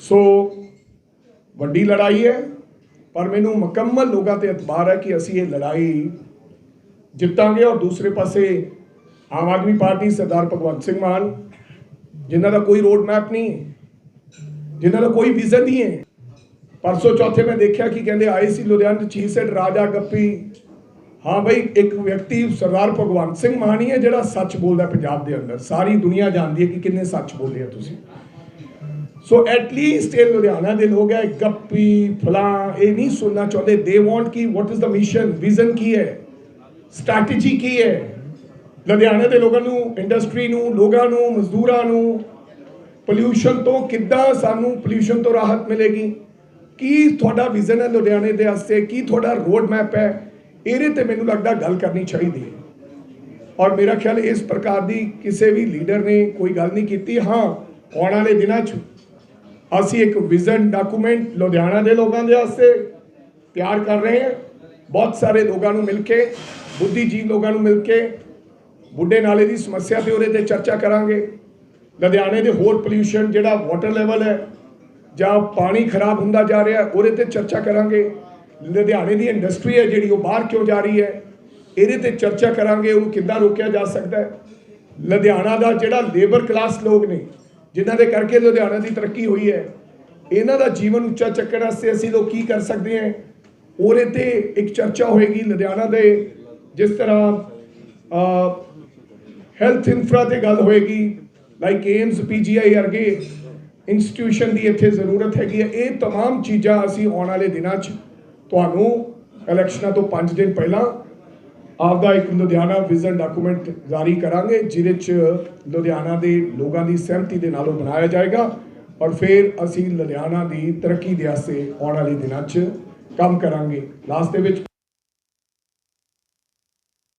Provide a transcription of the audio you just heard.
ਸੋ ਵੱਡੀ ਲੜਾਈ ਹੈ, ਪਰ ਮੈਨੂੰ ਮੁਕੰਮਲ ਲੋਕਾਂ ਤੇ ਇਤਬਾਰ ਹੈ ਕਿ ਅਸੀਂ ਇਹ ਲੜਾਈ ਜਿੱਤਾਂਗੇ ਔਰ ਦੂਸਰੇ ਪਾਸੇ ਆਮ ਆਦਮੀ ਪਾਰਟੀ ਸਰਦਾਰ ਭਗਵੰਤ ਸਿੰਘ ਮਾਨ, ਜਿਨ੍ਹਾਂ ਦਾ ਕੋਈ ਰੋਡ ਮੈਪ ਨਹੀਂ ਹੈ ਜਿਨ੍ਹਾਂ ਦਾ ਕੋਈ ਵਿਜ਼ਨ ਨਹੀਂ ਹੈ। ਪਰਸੋਂ ਚੌਥੇ ਮੈਂ ਦੇਖਿਆ ਕਿ ਕਹਿੰਦੇ ਆਏ ਸੀ ਲੁਧਿਆਣਾ ਚੀਫ ਸੈਟ ਰਾਜਾ ਗੱਪੀ ਹਾਂ ਬਈ, ਇੱਕ ਵਿਅਕਤੀ ਸਰਦਾਰ ਭਗਵੰਤ ਸਿੰਘ ਮਾਨ ਹੈ ਜਿਹੜਾ ਸੱਚ ਬੋਲਦਾ ਪੰਜਾਬ ਦੇ ਅੰਦਰ। ਸਾਰੀ ਦੁਨੀਆ ਜਾਣਦੀ ਹੈ ਕਿ ਕਿੰਨੇ ਸੱਚ ਬੋਲੇ ਆ ਤੁਸੀਂ। ਸੋ ਐਟ ਲੀਸਟ ਇਹ ਲੁਧਿਆਣਾ ਦੇ ਲੋਕ ਹੈ, ਗੱਪੀ, ਫਲਾਂ, ਇਹ ਨਹੀਂ ਸੁਣਨਾ ਚਾਹੁੰਦੇ। They want Ki what is the mission vision ਕੀ ਹੈ? ਸਟ੍ਰੈਟਜੀ ਕੀ ਹੈ? ਲੁਧਿਆਣੇ ਦੇ ਲੋਕਾਂ ਨੂੰ ਇੰਡਸਟਰੀ ਨੂੰ, ਲੋਕਾਂ ਨੂੰ, ਮਜ਼ਦੂਰਾਂ ਨੂੰ ਪੋਲਿਊਸ਼ਨ ਤੋਂ ਕਿੱਦਾਂ ਸਾਨੂੰ ਪੋਲਿਊਸ਼ਨ ਤੋਂ ਰਾਹਤ ਮਿਲੇਗੀ? ਕੀ ਤੁਹਾਡਾ ਵਿਜ਼ਨ ਹੈ ਲੁਧਿਆਣੇ ਦੇ ਵਾਸਤੇ? ਕੀ ਤੁਹਾਡਾ ਰੋਡ ਮੈਪ ਹੈ? ਇਹਦੇ ਤੇ ਮੈਨੂੰ ਲੱਗਦਾ ਗੱਲ ਕਰਨੀ ਚਾਹੀਦੀ ਹੈ। ਔਰ ਮੇਰਾ ਖਿਆਲ ਇਸ ਪ੍ਰਕਾਰ ਦੀ ਕਿਸੇ ਵੀ ਲੀਡਰ ਨੇ ਕੋਈ ਗੱਲ ਨਹੀਂ ਕੀਤੀ। ਹਾਂ, ਆਉਣ ਵਾਲੇ ਦਿਨਾਂ 'ਚ ਅਸੀਂ ਇੱਕ ਵਿਜ਼ਨ ਡਾਕੂਮੈਂਟ ਲੁਧਿਆਣਾ ਦੇ ਲੋਕਾਂ ਦੇ ਵਾਸਤੇ ਤਿਆਰ ਕਰ ਰਹੇ ਹਾਂ। ਬਹੁਤ ਸਾਰੇ ਲੋਕਾਂ ਨੂੰ ਮਿਲ ਕੇ, ਬੁੱਧੀਜੀਵ ਲੋਕਾਂ ਨੂੰ ਮਿਲ ਕੇ, ਬੁੱਢੇ ਨਾਲੇ ਦੀ ਸਮੱਸਿਆ ਤੇ ਉਹਦੇ ਤੇ ਚਰਚਾ ਕਰਾਂਗੇ। ਲੁਧਿਆਣੇ ਦੇ ਹੋਰ ਪੋਲਿਊਸ਼ਨ ਜਿਹੜਾ ਵਾਟਰ ਲੈਵਲ ਹੈ ਜਾਂ ਪਾਣੀ ਖਰਾਬ ਹੁੰਦਾ ਜਾ ਰਿਹਾ, ਉਹਦੇ ਤੇ ਚਰਚਾ ਕਰਾਂਗੇ। ਲੁਧਿਆਣੇ ਦੀ ਇੰਡਸਟਰੀ ਹੈ ਜਿਹੜੀ ਉਹ ਬਾਹਰ ਕਿਉਂ ਜਾ ਰਹੀ ਹੈ ਇਹਦੇ ਤੇ ਚਰਚਾ ਕਰਾਂਗੇ ਉਹਨੂੰ ਕਿੱਦਾਂ ਰੋਕਿਆ ਜਾ ਸਕਦਾ ਹੈ ਲੁਧਿਆਣਾ ਦਾ ਜਿਹੜਾ ਲੇਬਰ ਕਲਾਸ ਲੋਕ ਨੇ ਜਿਨ੍ਹਾਂ ਦੇ ਕਰਕੇ ਲੁਧਿਆਣਾ ਦੀ ਤਰੱਕੀ ਹੋਈ ਹੈ ਇਹਨਾਂ ਦਾ ਜੀਵਨ ਉੱਚਾ ਚੱਕਣ ਵਾਸਤੇ ਅਸੀਂ ਲੋਕ ਕੀ ਕਰ ਸਕਦੇ ਹਾਂ ਉਹਦੇ ਤੇ ਇੱਕ ਚਰਚਾ ਹੋਏਗੀ ਲੁਧਿਆਣਾ ਦੇ ਜਿਸ ਤਰ੍ਹਾਂ ਹੈਲਥ ਇਨਫਰਾ ਤੇ ਗੱਲ ਹੋਏਗੀ ਲਾਈਕ ਏਮਸ ਪੀਜੀਆਈ ਵਰਗੇ ਇੰਸਟੀਟਿਊਸ਼ਨ ਦੀ ਇੱਥੇ ਜ਼ਰੂਰਤ ਹੈਗੀ ਹੈ ਇਹ तमाम ਚੀਜ਼ਾਂ ਅਸੀਂ ਆਉਣ ਵਾਲੇ ਦਿਨਾਂ 'ਚ ਤੁਹਾਨੂੰ ਇਲੈਕਸ਼ਨਾਂ ਤੋਂ 5 ਦਿਨ ਪਹਿਲਾਂ ਆਪਦਾ ਇੱਕ ਲੁਧਿਆਣਾ ਵਿਜ਼ਨ ਡਾਕੂਮੈਂਟ ਜਾਰੀ ਕਰਾਂਗੇ, ਜਿਹਦੇ 'ਚ ਲੁਧਿਆਣਾ ਦੇ ਲੋਕਾਂ ਦੀ ਸਹਿਮਤੀ ਦੇ ਨਾਲ ਉਹ ਬਣਾਇਆ ਜਾਏਗਾ ਔਰ ਫਿਰ ਅਸੀਂ ਲੁਧਿਆਣਾ ਦੀ ਤਰੱਕੀ ਦੇ ਵਾਸਤੇ ਆਉਣ ਵਾਲੇ ਦਿਨਾਂ 'ਚ ਕੰਮ ਕਰਾਂਗੇ। ਲਾਸਟ ਦੇ ਵਿੱਚ